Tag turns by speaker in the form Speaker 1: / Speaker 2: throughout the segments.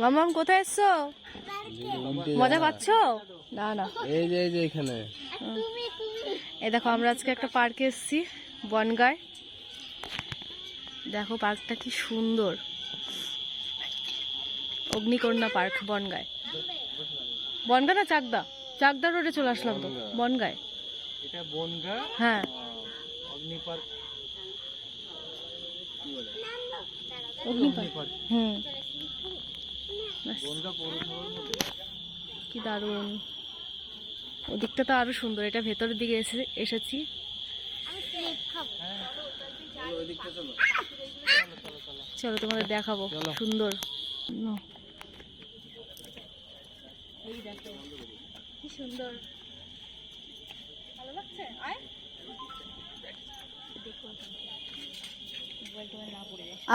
Speaker 1: মামাম কোথায় এসছো? মজা পাচ্ছ? না না।
Speaker 2: এই যে এই যে এখানে।
Speaker 1: এ দেখো আমরা আজকে একটা পার্কে এসেছি বনগায়। দেখো পার্কটা কি সুন্দর। অগ্নিকন্যা পার্ক বনগায়। বনগা না চাকদা? চাকদা রোডে চলে আসলাম তো বনগায়।
Speaker 2: এটা বনগা?
Speaker 1: হ্যাঁ।
Speaker 2: অগ্নি পার্ক।
Speaker 1: অগ্নি পার্ক। হুম ব্যাস,
Speaker 2: বনগা পৌরসভার মধ্যে
Speaker 1: কি দারুণ। ওদিকটা তো আরও সুন্দর এটা ভেতরের দিকে এসে এসেছি।
Speaker 2: চলো
Speaker 1: চলো তোমাদের দেখাবো। সুন্দর। সুন্দর। ভালো লাগছে? আয়।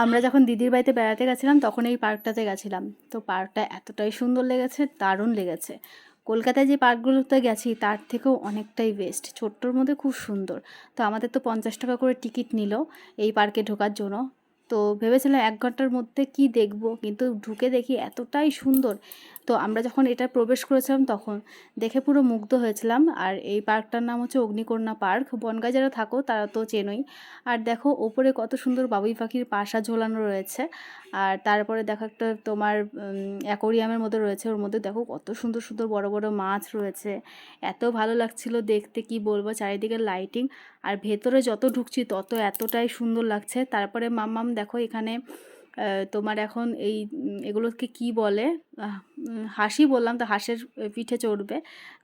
Speaker 1: আমরা যখন দিদির বাড়িতে বেড়াতে গেছিলাম, তখন এই পার্কটাতে গেছিলাম। তো পার্কটা এতটাই সুন্দর লেগেছে, দারুণ লেগেছে। কলকাতায় যে পার্কগুলোতে গেছি, তার থেকেও অনেকটাই বেস্ট ছোট্টর মধ্যে খুব সুন্দর। তো আমাদের তো পঞ্চাশ টাকা করে টিকিট নিল এই পার্কে ঢোকার জন্য। তো ভেবেছিলাম এক ঘণ্টার মধ্যে কি দেখব, কিন্তু ঢুকে দেখি এতটাই সুন্দর। তো আমরা যখন এটা প্রবেশ করেছিলাম তখন দেখে পুরো মুগ্ধ হয়েছিলাম। আর এই পার্কটার নাম হচ্ছে অগ্নিকন্যা পার্ক। বনগাঁ যারা থাকো তারা তো চেনই। আর দেখো ওপরে কত সুন্দর বাবুই পাখির পাশা ঝোলানো রয়েছে। আর তারপরে দেখো একটা তোমার অ্যাকোরিয়ামের মধ্যে রয়েছে। ওর মধ্যে দেখো কত সুন্দর সুন্দর বড় বড় মাছ রয়েছে। এত ভালো লাগছিল দেখতে, কি বলব? চারিদিকে লাইটিং আর ভেতরে যত ঢুকছি তত এতটাই সুন্দর লাগছে। তারপরে মাম্মাম দেখো এখানে তোমার এখন এই এগুলোকে কি বলে? হাসি বললাম তো হাঁসের পিঠে চড়বে।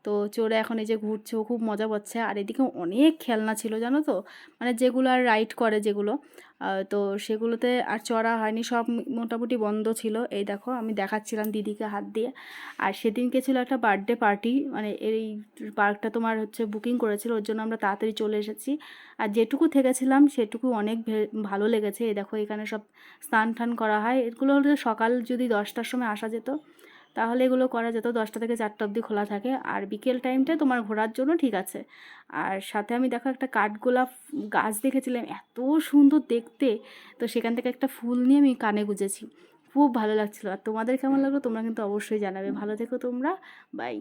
Speaker 1: তো চড়ে এখন এই যে ঘুরছে খুব মজা পাচ্ছে। আর এদিকে অনেক খেলনা ছিল, জানো তো? মানে যেগুলো আর রাইড করে যেগুলো। তো সেগুলোতে আর চড়া হয়নি, সব মোটামুটি বন্ধ ছিল। এই দেখো, আমি দেখাচ্ছিলাম দিদিকে হাত দিয়ে। আর সেদিনকে ছিল একটা বার্থডে পার্টি মানে এই পার্কটা তোমার হচ্ছে বুকিং করেছিল, ওর জন্য আমরা তাড়াতাড়ি চলে এসেছি। আর যেটুকু থেকেছিলাম, সেটুকু অনেক ভালো লেগেছে। এই দেখো, এখানে সব স্নান টান করা হয়। এগুলো হলো সকাল যদি দশটার সময় আসা যেত তাহলে এগুলো করা যেত দশটা থেকে চারটা অবধি খোলা থাকে। আর বিকেল টাইমটা তোমার ঘোরার জন্য ঠিক আছে। আর সাথে আমি দেখো একটা কাঠগোলাপ গাছ দেখেছিলাম, এত সুন্দর দেখতে। তো সেখান থেকে একটা ফুল নিয়ে আমি কানে গুজেছি। খুব ভালো লাগছিল। আর তোমাদের কেমন লাগল তোমরা কিন্তু অবশ্যই জানাবে। ভালো থেকো তোমরা। বাই